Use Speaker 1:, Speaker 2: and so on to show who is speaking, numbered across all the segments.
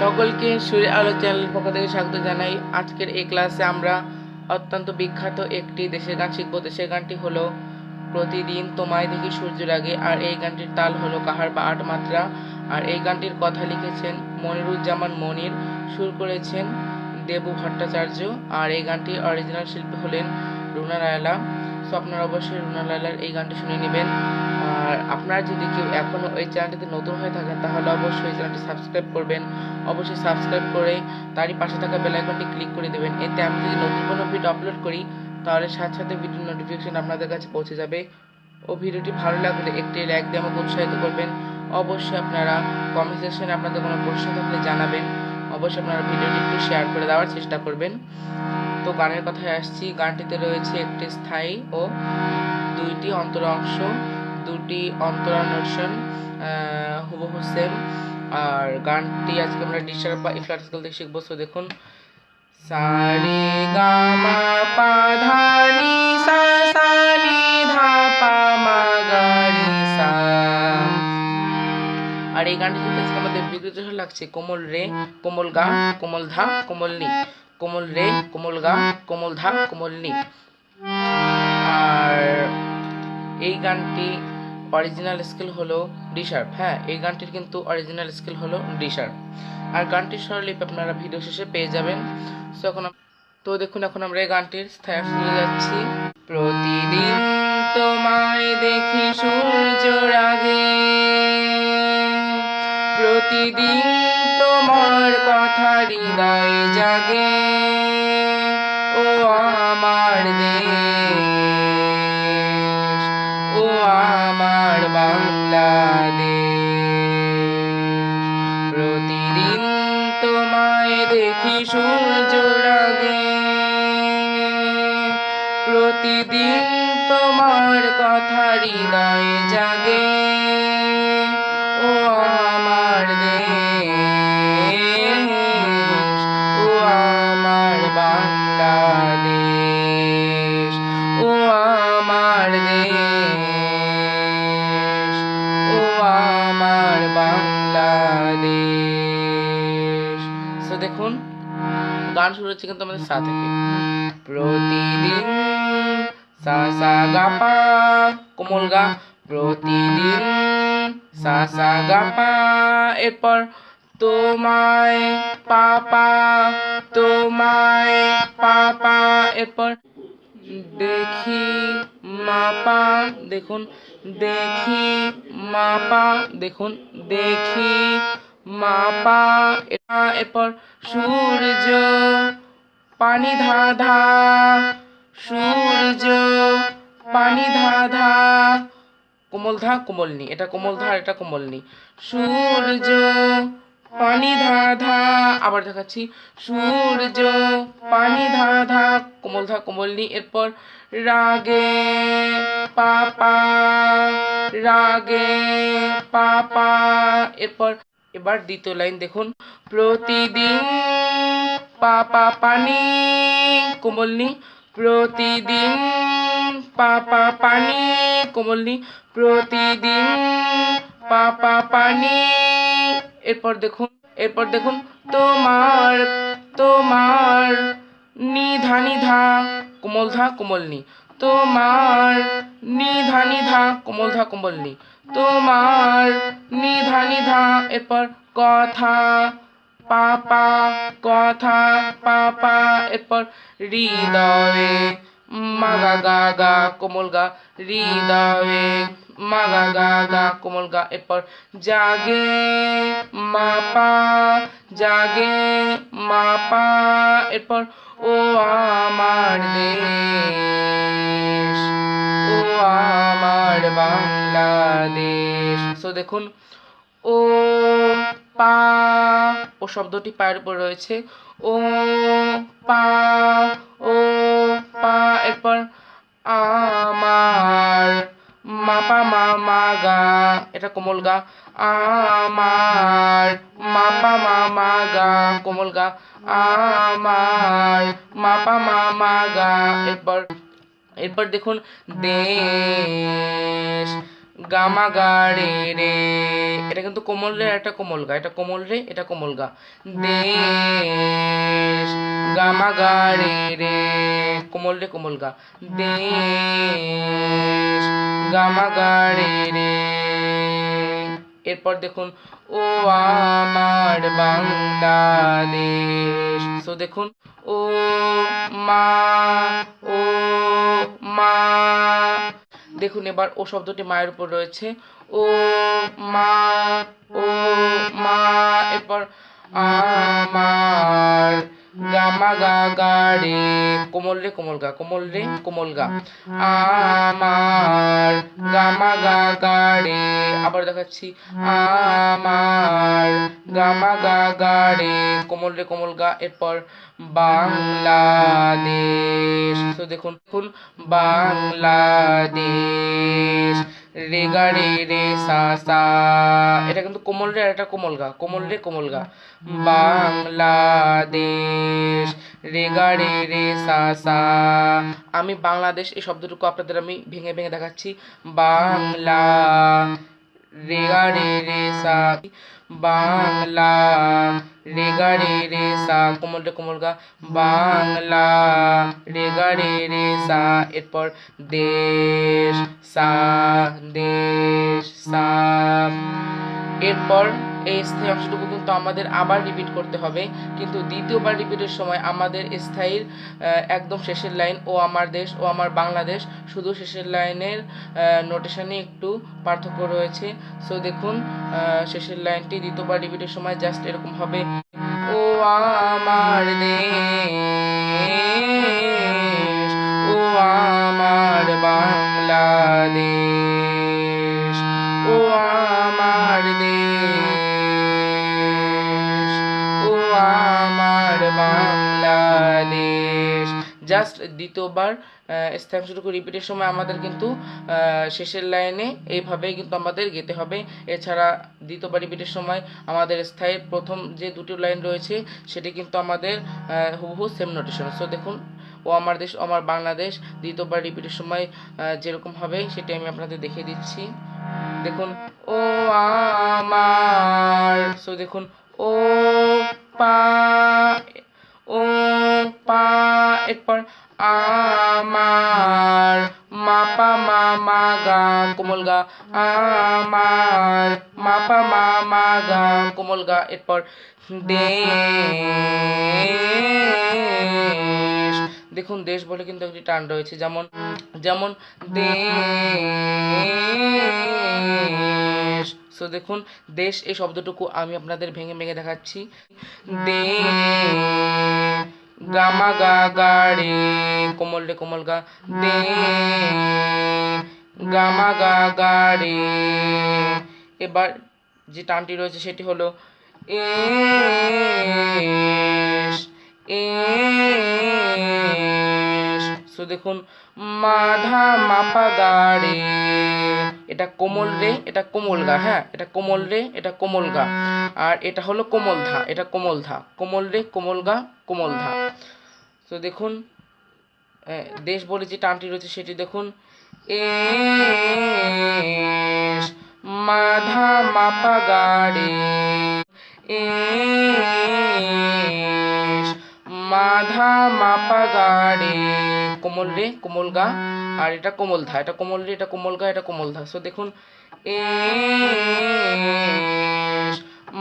Speaker 1: সকলকে সুরে আলো চ্যানেলের পক্ষ থেকে স্বাগত জানাই। আজকের এই ক্লাসে আমরা অত্যন্ত বিখ্যাত একটি দেশের গান শিখব। দেশের গানটি হলো, প্রতিদিন তোমায় দেখি সূর্যের আগে আর এই গানটির তাল হলো কাহার বা আট মাত্রা। আর এই গানটির কথা লিখেছেন মনিরুজ্জামান মনির, সুর করেছেন দেবু ভট্টাচার্য, আর এই গানটির অরিজিনাল শিল্পী হলেন রুনা রায়লা সো আপনারা অবশ্যই রুনা লায়লার এই গানটি শুনে নেবেন। আর আপনারা যদি কেউ এখনও এই চ্যানেলটিতে নতুন হয়ে থাকেন, তাহলে অবশ্যই চ্যানেলটি সাবস্ক্রাইব করবেন। অবশ্যই সাবস্ক্রাইব করে তারই পাশে থাকা বেল আইকনটি ক্লিক করে দেবেন। এতে আমি যদি নতুন কোনো ভিডিও আপলোড করি, তাহলে সাথে সাথে ভিডিও নোটিফিকেশন আপনাদের কাছে পৌঁছে যাবে। ও ভিডিওটি ভালো লাগলে একটি লাইক দিয়ে আমাকে উৎসাহিত করবেন। অবশ্যই আপনারা কমেন্ট সেকশনে আপনাদের কোনো প্রশ্ন থাকলে জানাবেন। অবশ্যই আপনারা ভিডিওটি একটু শেয়ার করে দেওয়ার চেষ্টা করবেন। তো গানের কথায় আসছি। গানটিতে রয়েছে একটি স্থায়ী ও দুইটি অন্তর দুটি অন্তরান্বেষণ হুবহু সেম আর গানটি আজকে আমরা ডিসার বা ইফলাট স্কুল থেকে শিখব। সো দেখুন। সারে গা মা পা ধা নি সা সা ধা পা মা গা সা। আর এই গানটি যদি আজকে আমাদের বিদ্যুৎ লাগছে, কোমল রে, কোমল গা, কোমল ধা, কোমল নি। কোমল রে, কোমল গা, কোমল ধা, কোমল নি। আর এই গানটি অরিজিনাল স্কেল হলো ডি শার্প হ্যাঁ এই গানটির কিন্তু অরিজিনাল স্কেল হলো ডি শার্প আর গানটির স্বরলিপ আপনারা ভিডিও শেষে পেয়ে যাবেন। সো এখন তো দেখুন, এখন আমরা এই গানটির স্থায়ী শুনে যাচ্ছি। প্রতিদিন তোমায় দেখি সূর্যর আগে প্রতিদিন তোমার কথা হৃদয় জাগে। ও আমার দেশ আমার হচ্ছে কিন্তু আমাদের সা থেকে প্রতিদিন সা সা গা পা, কোমল গা। প্রতিদিন সা সা গা পা, এরপর তোমায় পাপা তোমায় পাপা এরপর দেখি মাপা দেখুন, দেখি মাপা দেখুন, দেখি মাপা এরপর সূর্য পানি ধা ধা সূর্য, পানি ধা ধা কোমল ধা, কোমল নি। এটা কোমল ধা এটা কোমলনি সূর্য, পানি ধা ধা আবার দেখাচ্ছি। সূর্য, পানি ধা ধা কোমল ধা, কোমল নি। এরপর রাগে পাপা রাগে পাপা। এরপর এবার দ্বিতীয় লাইন দেখুন। প্রতিদিন পাপা পানি, কোমলনি। প্রতিদিন পাপা পানি, কোমলনি। প্রতিদিন পাপা পানি। এরপর দেখুন এরপর দেখুন। তোমার তোমার নিধা নিধা কোমল ধা কোমল নি তোমার নিধা নিধা, কোমল ধা, কোমল নি তোমার নিধা নিধা, এরপর কথা, পাপা কথা, পাপা, এরপর হৃদয়ে মাগা গা গা কোমল গা হৃদয়ে মাগা গা গা কোমল গা এরপর জাগে মাপা জাগে মাপা এরপর ও আমার দেশ ও আমার বাংলাদেশ সো দেখুন ও পা। ও শব্দটি পায়ের উপর রয়েছে। ও পা ও পা। এরপর আমার মাপা মা মা গা। এটা কোমল গা। আমার মাপা মা মা গা। কোমল গা। আমার মাপা মা মা গা। এরপর এরপর দেখুন, দেশ। গামা গা রে। রে এটা কিন্তু কোমল রে একটা কোমল গা। এটা কোমল রে, এটা কোমল গা। দেশ, গামা গা রে। রে কোমল রে, কোমল গা। দেশ, গামা গা রে রে। এরপর দেখুন, ও আমার বাংলাদেশ। সো দেখুন, ও মা ও মা। দেখুন এবার ও শব্দটি মায়ের উপর রয়েছে। ও মা গা গা রে কোমল রে, কোমল গা, কোমল রে, কোমল গা। আমার গামা গা গা রে আবার দেখাচ্ছি। আমার গামা গা গা রে কোমল রে, কোমল গা, এরপর বাংলাদেশ। তো দেখুন দেখুন, বাংলাদেশ। রে গা রে রে সা সা এটা কিন্তু কোমল রে আর এটা কোমল গা কোমল রে কোমল গা বাংলাদেশ রে গা রে রে সা সা আমি বাংলাদেশ এই শব্দটুকু আপনাদের আমি ভেঙে ভেঙে দেখাচ্ছি। বাংলা রে গা রে রে সা বাংলা রে গা রে রে সা কোমলটা কোমল গা, বাংলা। রে রে রে সা, এরপর দেশ, সা দেশ, সা। এরপর এই স্থায়ী অংশটুকু কিন্তু আমাদের আবার রিপিট করতে হবে। কিন্তু দ্বিতীয়বার রিপিটের সময় আমাদের স্থায়ীর একদম শেষের লাইন ও আমার দেশ, ও আমার বাংলাদেশ, শুধু শেষের লাইনের নোটেশনে একটু পার্থক্য রয়েছে। সো দেখুন শেষের লাইনটি দ্বিতীয়বার রিপিটের সময় জাস্ট এরকম হবে। ও আমার দেশ, ও আমার বাংলাদেশ। বাংলাদেশ। জাস্ট দ্বিতীয়বার স্থানাংশটুকু রিপিটের সময় আমাদের কিন্তু শেষের লাইনে এইভাবেই কিন্তু আমাদের গেতে হবে। এছাড়া দ্বিতীয়বার রিপিটের সময় আমাদের স্থায়ীর প্রথম যে দুটো লাইন রয়েছে, সেটি কিন্তু আমাদের হুবহু সেম নোটেশন সো দেখুন, ও আমার দেশ, ও আমার বাংলাদেশ, দ্বিতীয়বার রিপিটের সময় যেরকম হবে, সেটি আমি আপনাদের দেখিয়ে দিচ্ছি। দেখুন, ও আমার সো দেখুন, ও পা ও পা, এরপর আমার, মা, পা, মা মা, গা, কোমল গা, আমার, মা, পা, মা মা, গা, কোমল গা, এরপর দেশ। দেখুন, দেশ বলে কিন্তু একটি টান রয়েছে, যেমন যেমন দেশ। সো দেখুন, দেশ এই শব্দটুকু আমি আপনাদের ভেঙে ভেঙে দেখাচ্ছি। দে, গামা গা কোমল রে, কোমল গা। দে, গামা গা গা, রে। এবার যে টানটি রয়েছে সেটি হলো এস সো দেখুন, মাধা মাপা গা, রে। এটা কোমল রে এটা কোমল গা হ্যাঁ এটা কোমল রে এটা কোমল গা। আর এটা হলো কোমল ধা এটা কোমল ধা। কোমল রে কোমল গা কোমল ধা। তো দেখুন দেশ বলে যে টানটি রয়েছে সেটি দেখুন। এস মাধা মাপা গা রে এস মাধা মাপা গা রে কোমল রে, কোমল গা। আর এটা কোমল ধা, এটা কোমল রে, এটা কোমল গা, এটা কোমল ধা। সো দেখুন। এস,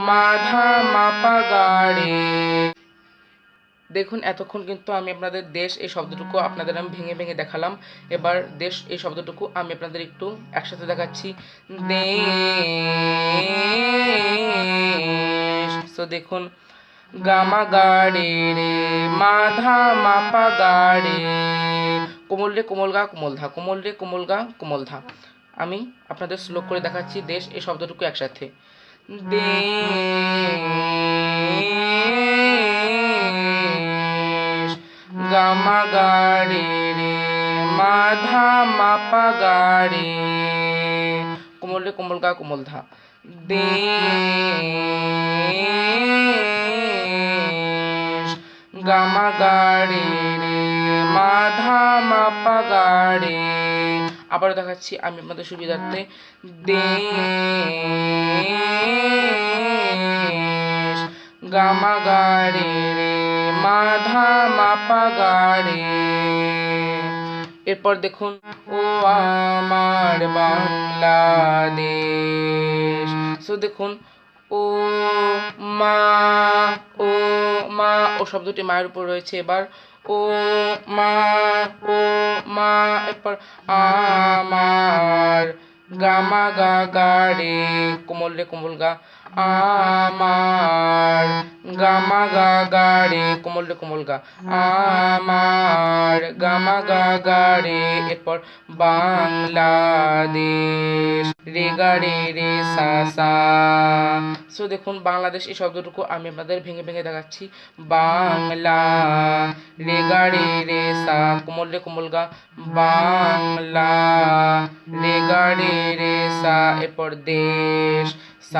Speaker 1: মাধা মাপা গা রে দেখুন, এতক্ষণ কিন্তু আমি আপনাদের দেশ এই শব্দটুকু আপনাদের আমি ভেঙে ভেঙে দেখালাম। এবার দেশ এই শব্দটুকু আমি আপনাদের একটু একসাথে দেখাচ্ছি। দেশ। তো দেখুন। গামা গাড়ে রে, মাধা মাপা গাড়ে কোমল রে কোমল গা, কোমল ধা, কোমল রে কোমল গা, কোমল ধা। আমি আপনাদের শ্লোক করে দেখাচ্ছি, দেশ এই শব্দটুকু একসাথে। দেশ গামা রে, মাধা মাপা গাড়ে কোমল রে কোমল গা, কোমল ধা। দেশ গামা গাড়ে রে মাধা মাপা গাড়ে আবারও দেখাচ্ছি আমি আপনাদের সুবিধার্থে। দেশ, গামাগাড়ে রে মাধা মাপা গাড়ে এরপর দেখুন, ও আমার বাংলাদেশ। সো দেখুন ও মা ও মা, ও শব্দটি মায়ের উপর রয়েছে। এবার ও মা ও মা, এরপর আমার গামা গা গা, রে, কোমল রে, কোমল গা আমার গামা গা গা রে কোমল রে কোমল গা। আমার গামা গা গা রে এরপর বাংলাদেশ। রে গা রে রে সা সা। সো দেখুন, বাংলাদেশ, এই শব্দটুকু আমি আপনাদের ভেঙে ভেঙে দেখাচ্ছি। বাংলা। রে গা রে রে সা কোমল রে কোমল গা। বাংলা। রে গা রে রে সা, এরপর দেশ। সা,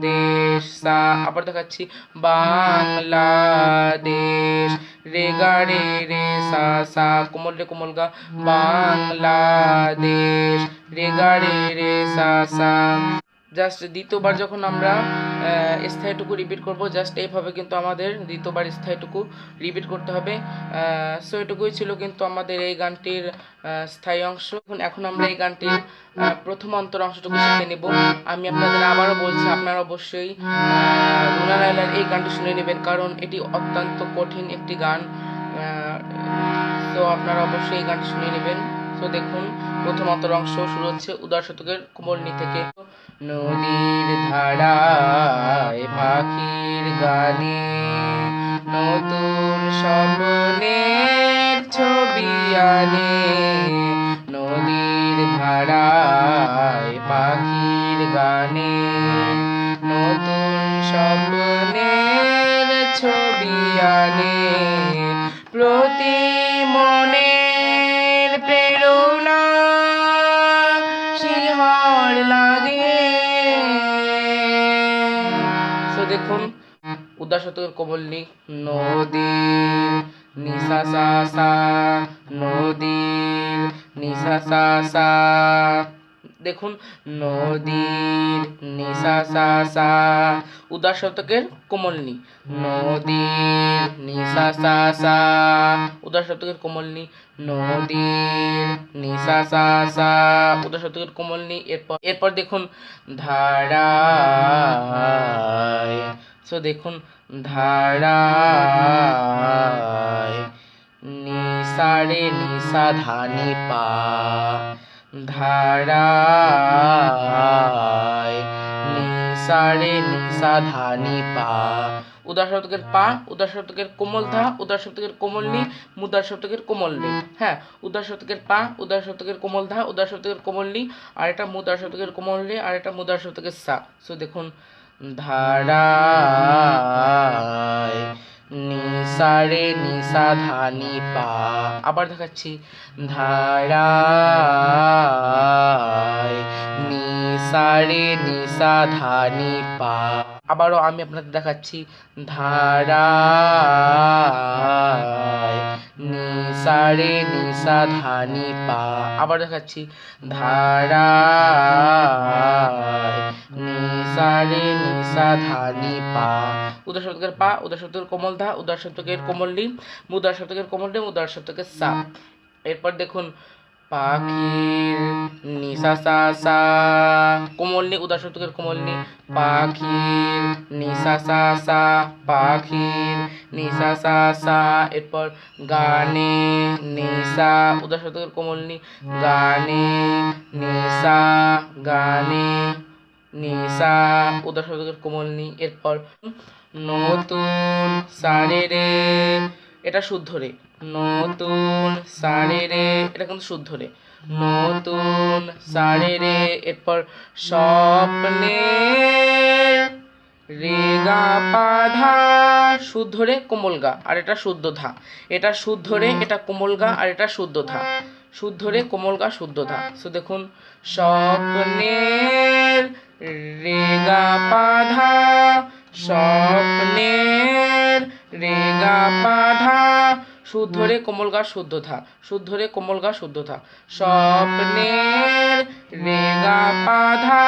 Speaker 1: দেশ, সা, আবার দেখাচ্ছি। বাংলাদেশ, রে গা, রে সা সা, কোমল রে কোমল গা। বাংলাদেশ, রে গা রে, সা সা। জাস্ট দ্বিতীয়বার যখন আমরা স্থায়ীটুকু রিপিট করব জাস্ট এইভাবে কিন্তু আমাদের দ্বিতীয়বার স্থায়ীটুকু রিপিট করতে হবে। সো এটুকুই ছিল কিন্তু আমাদের এই গানটির স্থায়ী অংশ। এখন আমরা এই গানটির প্রথম অন্তর অংশটুকু শিখে নেব। আমি আপনাদের আবারও বলছি, আপনারা অবশ্যই রুনা লাইলার এই গানটি শুনে নেবেন, কারণ এটি অত্যন্ত কঠিন একটি গান। তো আপনারা অবশ্যই এই গানটি শুনে নেবেন। তো দেখুন, প্রথম অন্তর অংশ শুরু হচ্ছে উদার শতকের কোমলনি থেকে। নদীর ধারায় পাখির গানে নতুন স্বপ্নের ছবি আনে। নদীর ধারায় পাখির গানে নতুন স্বপ্নের ছবি আনে। প্রতি মনের উদাস শতকের কমলনি নদীর নিশা সা সা নদীর নিশা সা সা। দেখুন নদীর নিশা সা সা উদাস শতকের কোমলনি নদীর নিশা সা সা। উদাস শতকের কোমলনি নদীর নিশা সা সা। উদাস শতকের কোমলনি এরপর এরপর দেখুন ধারায় সো দেখুন, ধারায় নিসারে নিসা ধানি পা, ধারায় নিসারে নিসা ধানি পা। উদার শতকের পা, উদার শতকের কোমল ধা, উদার শতকের কোমল নি, মুদার শতকের কোমল নি। হ্যাঁ উদার শতকের পা, উদার শতকের কোমল ধা, উদার শতকের কোমল নি, আর এটা মুদার শতকের কোমল রে আর এটা মুদার শতকের সা। সো দেখুন ধারায় নিসারে নিসা ধানি পা। আবার দেখাচ্ছি। ধারায় নিসারে নিসা ধানি পা। আবারও আমি আপনাদের দেখাচ্ছি। ধারায় নিসারে নিসা ধানি পা। আবার দেখাচ্ছি। ধারায় নিসারে নিসা ধানি পা। উদার শতকের পা, উদার শতকের কোমল ধা, উদার শতকের কোমল নি মুদার শতকের কোমল নি মুদার শতকের সা এরপর দেখুন পাখির নিসা সা সা কোমল নি উদার শতকের কোমল নি পাখির নিসা সা সা পাখির নিসা সা সা, এরপর গানে নিসা উদার শতকের কোমল নি গানে নিসা গানে নিসা উদার শতকের কোমল নি এরপর নতুন সারে রে এটা শুদ্ধ রে। নতুন সারে রে, এটা কিন্তু শুদ্ধ রে। নতুন সারে রে, এরপর স্বপ্নে রেগা পাধা শুদ্ধ রে কোমল গা, আর এটা শুদ্ধ ধা। এটা শুদ্ধ রে, এটা কোমল গা, আর এটা শুদ্ধ ধা। শুদ্ধ রে, কোমল গা, শুদ্ধ ধা। সো দেখুন স্বপ্নের রেগা পাধা স্বপ্নের রেগা শুদ্ধ রে কোমল গা শুদ্ধ থা শুদ্ধ রে কোমল গা শুদ্ধ থা স্বপ্নের রেগা পাধা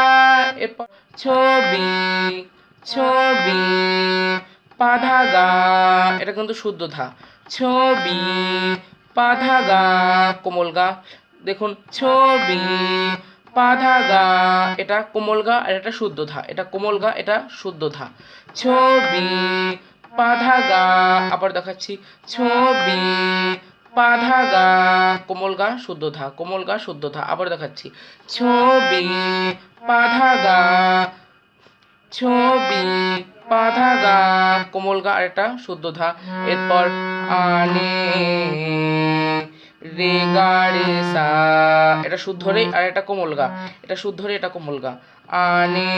Speaker 1: এরপর ছবি ছবি পাধা গা, এটা কিন্তু শুদ্ধ থা ছবি পাধা গা, কোমল গা। দেখুন, ছবি পাধা গা, এটা কোমল গা আর এটা শুদ্ধ থা এটা কোমল গা, এটা শুদ্ধ থা ছবি পাধা গা আবার দেখাচ্ছি ছবি পাধা গা কোমল গা, শুদ্ধ থা কোমল গা, শুদ্ধ থা আবার দেখাচ্ছি ছবি পাধা গা ছবি পাধা গা কোমল গা আর শুদ্ধ থা এরপর আনে, রে গা এটা শুদ্ধ রে, আর এটা কোমল গা, এটা শুদ্ধ রে, এটা কোমল গা, আনে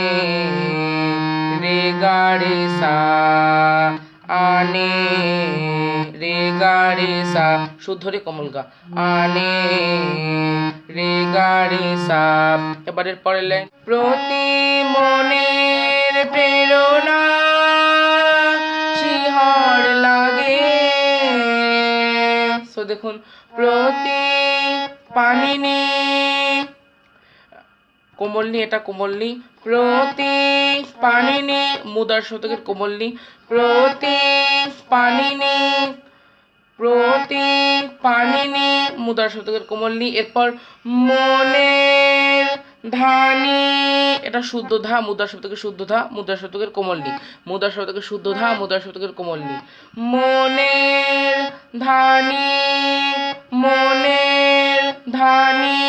Speaker 1: রে গা রে সা আনে রে গা রে সা শুদ্ধ রে কোমল গা, আনে রে গা রে সা এবারের পরের লাইন। প্রতি মনের প্রেরণা লাগে। সো দেখুন, প্রতি পানিনি কোমলনি, এটা কোমলনি। প্রতি পানিনি, মুদার শতকের কোমলনি। প্রতি পানিনি প্রতি পানিনি, মুদার শতকের কোমলনি। এরপর মনের ধানি, এটা শুদ্ধ ধা, মুদার শতকের শুদ্ধ ধা, মুদার শতকের কোমলনি। মুদার শতকের শুদ্ধ ধা, মুদার শতকের কোমলনি। মনের ধানি মনের ধানি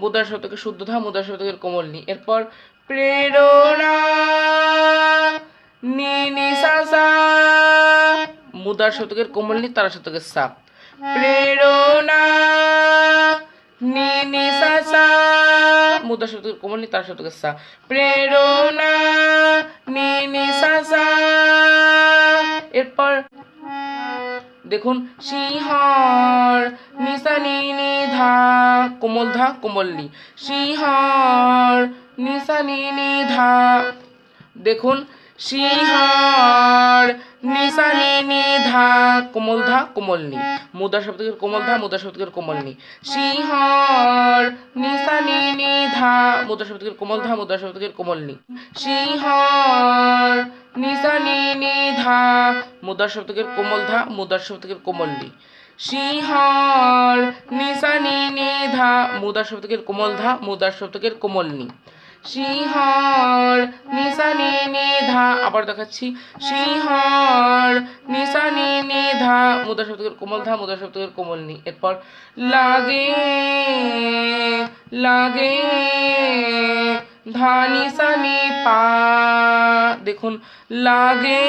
Speaker 1: মুদার শতকের শুদ্ধ ধা মুদার শতকের কোমলনি এরপর, প্রেরণা নিনি সাসা মুদার শতকের কোমলনি তারা শতকের সাপ প্রেরণা নিনি সাসা মুদার শতকের কোমলনি তারা শতকের সা। প্রেরণা নিনি সাসা এরপর দেখুন সিংহর নিশানি নিধা কোমল ধা কোমলনি। সিংহর নিশানি নিধা। দেখুন সিংহর নিশানি নিধা কোমল ধা কোমলনি মুদা শব্দের কোমল ধা মুদা শব্দের কোমলনি সিংহর নিশানি নিধা মুদা শব্দের কোমল ধা মুদা শব্দের কোমলনি সিংহর নিশানি নিধা মুদার শব্দের কোমল ধা মুদার শব্দের কোমলনি সিংহর নিশানি নিধা মুদার শব্দের কোমল ধা মুদার শব্দের কোমলনি সিংহর নিশানি নিধা, আবার দেখাচ্ছি। সিংহর নিশানি নিধা মুদা শব্দের কোমল ধা মুদা শব্দের কোমলনি এরপর, লাগে লাগে ধানি সানি পা। দেখুন, লাগে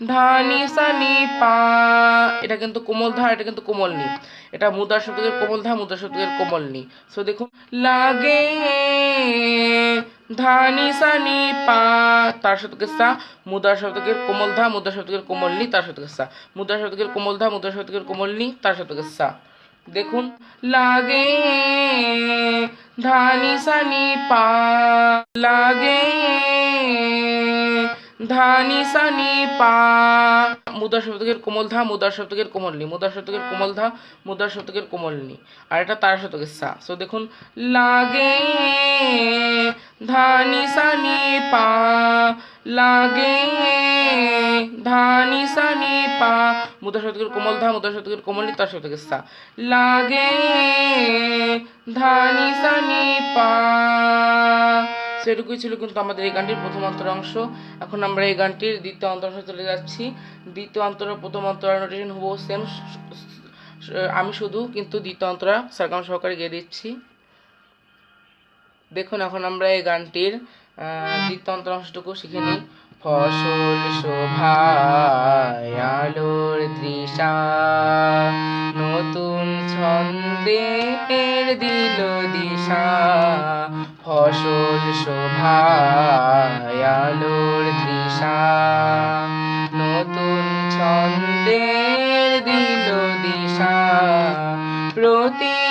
Speaker 1: ধানি, সানি, পা। এটা কিন্তু কোমল ধা, এটা কিন্তু কোমল নি। এটা মুদার শব্দের কোমল ধা, মুদ্রা শব্দের কোমল নি। সো দেখুন, লাগে ধানি, সানি, পা। তার শতকের সা, মুদার শতকের কোমল ধা, মুদ্রা শতকের কোমল নি, তার শতকের সা। মুদ্রা শতকের কোমল ধা, মুদ্রা শতকের কোমল নি, তার শতকের সা। দেখুন, লাগে ধানি, সানি, পা। লাগে ধানি সানি পা। মুদার শতকের কোমল ধা, মুদার শতকের কোমলনি মুদার শতকের কোমল ধা, মুদার শতকের কোমলনি আর এটা তার শতকের সা। সো দেখুন, লাগে ধানি সানি পা। লাগে ধানি সানি পা। মুদার শতকের কোমল ধা, মুদার শতকের কোমলনি তার শতকের সা। লাগে ধানি সানি পা। সেটুকুই ছিল কিন্তু আমাদের এই গানটির প্রথম অন্তর অংশ। এখন আমরা এই গানটির দ্বিতীয় অন্তর অংশে চলে যাচ্ছি। দ্বিতীয় অন্তর প্রথম অন্তর নোটেশন হব সেম আমি শুধু কিন্তু দ্বিতীয় অন্তরা সারগাম সহকারে গিয়ে দিচ্ছি। দেখুন, এখন আমরা এই গানটির দ্বিতীয় অন্তর অংশটুকু শিখে নিই। ফসল শোভায় আলোর দৃশা নতুন ছন্দের দিল দিশা। ফসল শোভায় আলোর তৃষা, নতুন ছন্দের দিল দিশা। প্রতি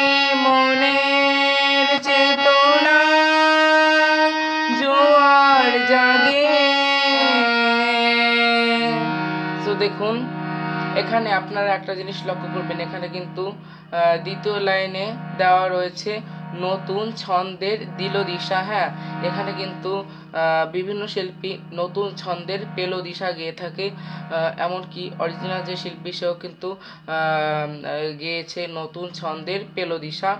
Speaker 1: দেখুন, এখানে আপনারা একটা জিনিস লক্ষ্য করবেন, এখানে কিন্তু দ্বিতীয় লাইনে দেওয়া রয়েছে নতুন ছন্দের দিল দিশা হ্যাঁ? এখানে কিন্তু বিভিন্ন শিল্পী নতুন ছন্দের পেল দিশা গেয়ে থাকে এমনকি অরিজিনাল যে শিল্পী সেও কিন্তু গেয়েছে নতুন ছন্দের পেল দিশা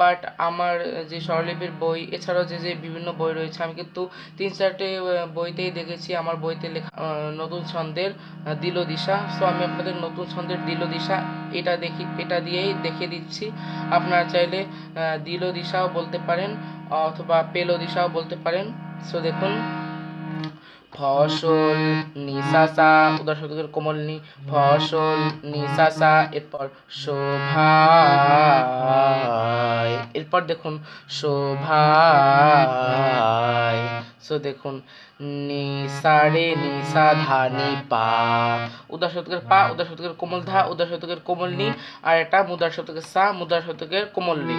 Speaker 1: বাট আমার যে স্বরলিপির বই, এছাড়াও যে যে বিভিন্ন বই রয়েছে, আমি কিন্তু তিন চারটে বইতেই দেখেছি। আমার বইতে লেখা নতুন ছন্দের দিল দিশা। সো আমি আপনাদের নতুন ছন্দের দিল দিশা, এটা দেখি, এটা দিয়েই দেখিয়ে দিচ্ছি। আপনারা চাইলে দিল দিশাও বলতে পারেন, অথবা পেল দিশাও বলতে পারেন। সো দেখুন। ফসল নিশাসা উদার কোমল নি, ফসল নিশাসা এরপর শোভায়, এরপর দেখুন শোভায়, সো দেখুন নিসারে নিসা ধানি পা, উদার শতকের পা, উদার শতকের কোমল ধা, উদার শতকের কোমল নি, আর এটা মুদার শতকের সা, মুদার শতকের কোমল নি।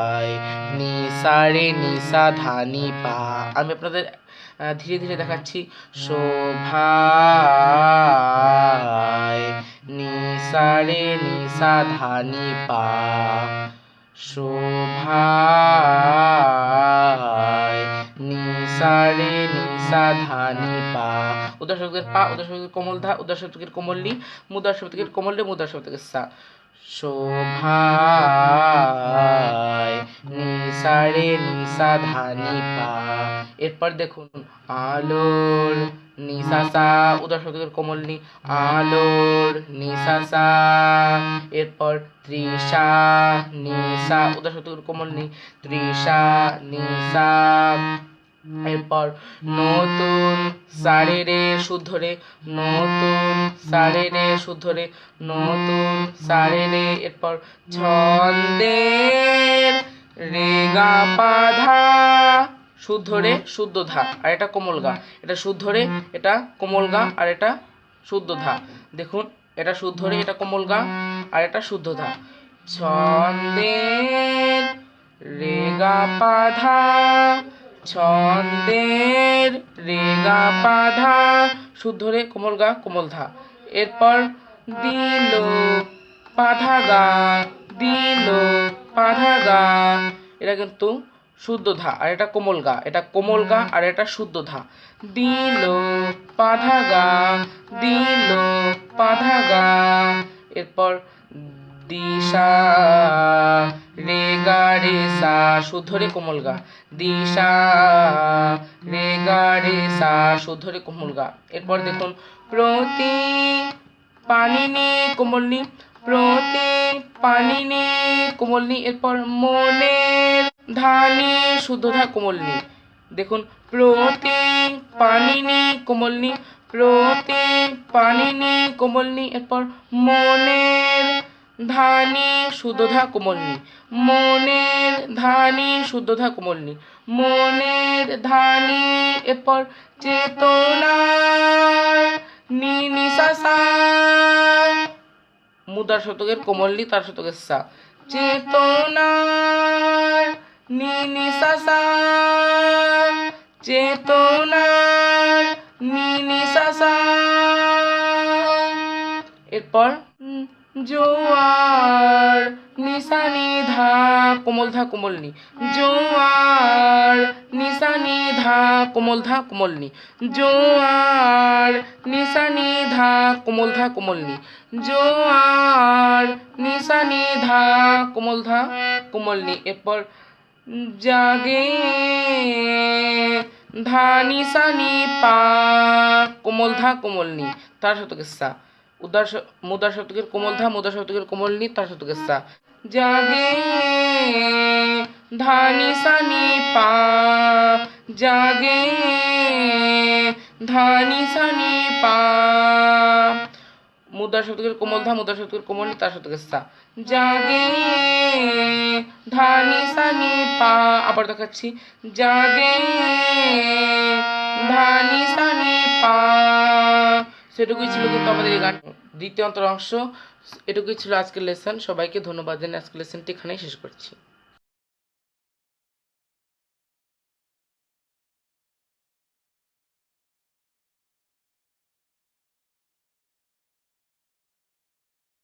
Speaker 1: নিসারে নিসা ধানি পা। আমি আপনাদের ধীরে ধীরে দেখাচ্ছি। শোভায় নিসারে নিসা ধানি পা। শোভায় নিসারে নিসা ধানি পা। উদার পা, উদার শব্দের কোমল ধা, উদার শব্দের কোমল্লি মুদার শব্দের কোমল্লি মুদার শব্দের সা। শোভায় নিসারে নিসা ধানি পা। এরপর দেখুন, আলোর নিসাসা উদার শব্দের কোমলনি, আলোর নিসাসা এরপর ত্রিশা নিসা উদার শব্দের কোমলনি ত্রিশা নিসা। এরপর নতুন সারে রে শুদ্ধ রে নতুন সারে রে শুদ্ধ রে নতুন সারে রে এরপর ছন্দের রে গা পা ধা শুদ্ধ রে শুদ্ধ ধা আর এটা কোমল গা এটা শুদ্ধ রে এটা কোমল গা আর এটা শুদ্ধ ধা দেখুন এটা শুদ্ধ রে এটা কোমল গা আর এটা শুদ্ধ ধা ছন্দের রে গা পা ধা ছন্দের রেগা পাধা পা ধা শুদ্ধ রে কোমল গা, কোমল ধা। এরপর দিল পাধা গা, দিল পাধা গা। এটা কিন্তু শুদ্ধ ধা, আর এটা কোমল গা। এটা কোমল গা, আর এটা শুদ্ধ ধা। দিল পাধা গা, দিল পাধা গা। এরপর দিশা, রে গা, রে সা, শুদ্ধ কোমল গা। দিশা, রে গা, রে সা, শুদ্ধ কোমল গা। এরপর দেখুন, প্রতি পানিনি কোমলনি, প্রতি পানিনি কোমলনি, এরপর মনের ধানি ধা কোমলনি। দেখুন, প্রতি পানি পানিনি কোমলনি, প্রতি পানি পানিনি কোমলনি, এরপর মনের ধানি শুদ্ধধা কোমলনি। মনের ধানি শুদ্ধধা কোমলনি। মনের ধানি এরপর চেতনা মুদার শতকের কোমলনি, তার শতকের সা। চেতনার নি নিশাসা চেতনার নি নিশাসা এরপর জোয়ার, নিশানি ধা কোমল ধা কোমল নি। জোয়ার, নিশানি ধা কোমল ধা কোমল নি। জোয়ার, নিশানি ধা কোমল ধা কোমল নি। জোয়ার, নিশানি ধা কোমল ধা কোমল নি। এরপর জাগে ধা, নিশানি পা, কোমল ধা কোমল নি। তার শতকের সা। উদার মুদার শতকের কোমল ধা মুদার শতকের কোমল নি তার শতকের সা। জাগে ধানি সানি পা। জাগে ধানি সানি পা। মুদার শতকের কোমল ধা মুদার শতকের কোমল নি তার শতকের সা। জাগে ধানি সানি পা। আবার দেখাচ্ছি। জাগে ধানি সানি পা। সেটুকুই ছিল কিন্তু আমাদের এই গান। দ্বিতীয় অন্তর অংশ এটুকুই ছিল আজকের লেসন সবাইকে ধন্যবাদ জানিয়ে আজকের লেসনটি এখানেই শেষ করছি।